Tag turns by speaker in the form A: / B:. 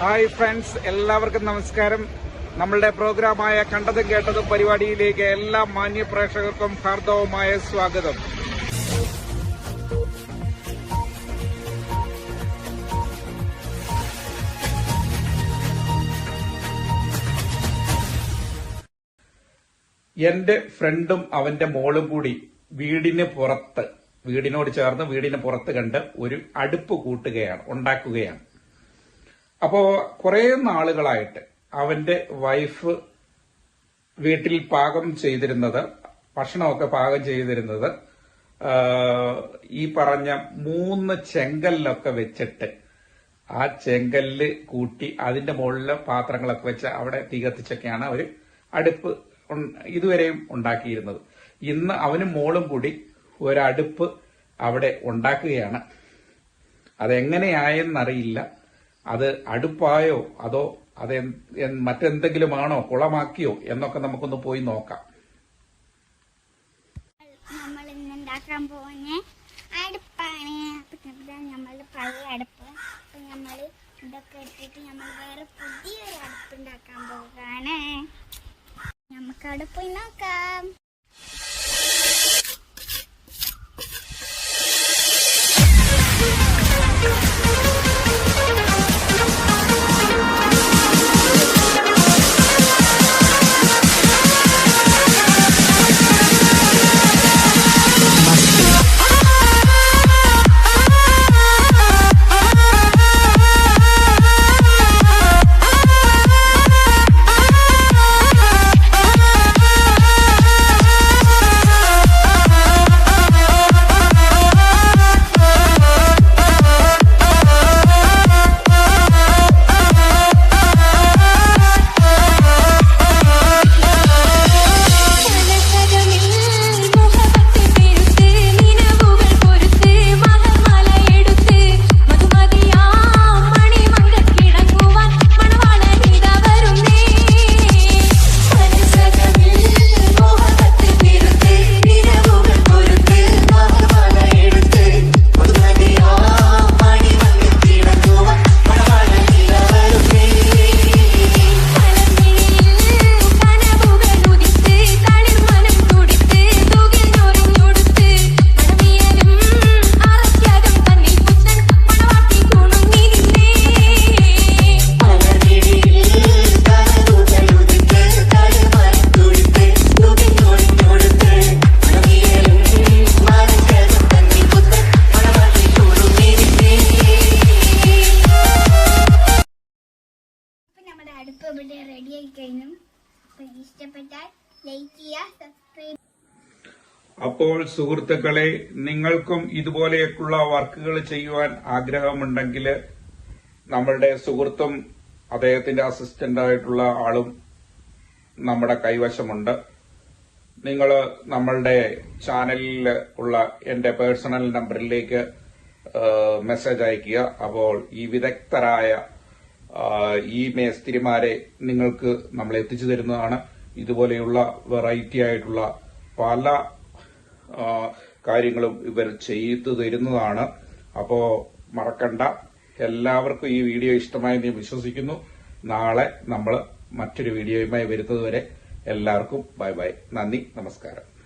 A: Hi friends എല്ലാവർക്കും നമസ്കാരം. നമ്മളുടെ പ്രോഗ്രാമായ കണ്ടതും കേട്ടതും പരിപാടിയിലേക്ക് എല്ലാ മാന്യ പ്രേക്ഷകർക്കും ഹാർദവമായ സ്വാഗതം. എന്റെ ഫ്രണ്ടും അവന്റെ മോളും കൂടി വീടിന് പുറത്ത് വീടിനോട് ചേർന്ന് വീടിന് പുറത്ത് കണ്ട് ഒരു അടുപ്പ് കൂട്ടുകയാണ് ഉണ്ടാക്കുകയാണ്. അപ്പോ കുറെ നാളുകളായിട്ട് അവന്റെ വൈഫ് വീട്ടിൽ പാകം ചെയ്തിരുന്നത് ഭക്ഷണമൊക്കെ പാകം ചെയ്തിരുന്നത് ഈ പറഞ്ഞ മൂന്ന് ചെങ്കല്ലൊക്കെ വെച്ചിട്ട് ആ ചെങ്കല്ല് കൂട്ടി അതിന്റെ മുകളിലെ പാത്രങ്ങളൊക്കെ വെച്ച് അവിടെ തീ കത്തിച്ചൊക്കെയാണ് അവർ അടുപ്പ് ഇതുവരെയും ഉണ്ടാക്കിയിരുന്നത്. ഇന്ന് അവനും മോളും കൂടി ഒരടുപ്പ് അവിടെ ഉണ്ടാക്കുകയാണ്. അതെങ്ങനെയായെന്നറിയില്ല. അത് അടുപ്പായോ അതോ അത് മറ്റെന്തെങ്കിലുമാണോ കുളമാക്കിയോ എന്നൊക്കെ നമുക്കൊന്ന് പോയി നോക്കാം.
B: നമ്മൾ ഇന്ന് ഉണ്ടാക്കാൻ പോകുന്ന അടുപ്പാണ് പഴയ അടുപ്പ്. ഇതൊക്കെ നമ്മൾ വേറെ പുതിയൊരു അടുപ്പ് ഉണ്ടാക്കാൻ നമുക്ക് അടുപ്പ് നോക്കാം. ഇവിടെ റെഡി ആയി കഴിഞ്ഞു. ഇഷ്ടപ്പെട്ടാൽ ലൈക്ക് ചെയ്യുക സബ്സ്ക്രൈബ്
A: അപ്പോൾ സുഹൃത്തുക്കളെ നിങ്ങൾക്കും ഇതുപോലെയൊക്കെയുള്ള വർക്കുകൾ ചെയ്യുവാൻ ആഗ്രഹമുണ്ടെങ്കിൽ നമ്മളുടെ സുഹൃത്തും അദ്ദേഹത്തിന്റെ അസിസ്റ്റന്റായിട്ടുള്ള ആളും നമ്മുടെ കൈവശമുണ്ട്. നിങ്ങൾ നമ്മളുടെ ചാനലിൽ ഉള്ള എന്റെ പേഴ്സണൽ നമ്പറിലേക്ക് മെസ്സേജ് അയക്കുക അപ്പോൾ ഈ വിദഗ്ധരായ ഈ മേസ്തിരിമാരെ നിങ്ങൾക്ക് നമ്മൾ എത്തിച്ചു തരുന്നതാണ്. ഇതുപോലെയുള്ള വെറൈറ്റി ആയിട്ടുള്ള പല കാര്യങ്ങളും ഇവർ ചെയ്തു തരുന്നതാണ്. അപ്പോൾ മറക്കണ്ട. എല്ലാവർക്കും ഈ വീഡിയോ ഇഷ്ടമായി ഞാൻ വിശ്വസിക്കുന്നു. നാളെ നമ്മൾ മറ്റൊരു വീഡിയോയുമായി വരുന്നതുവരെ എല്ലാവർക്കും ബൈ ബൈ. നന്ദി നമസ്കാരം.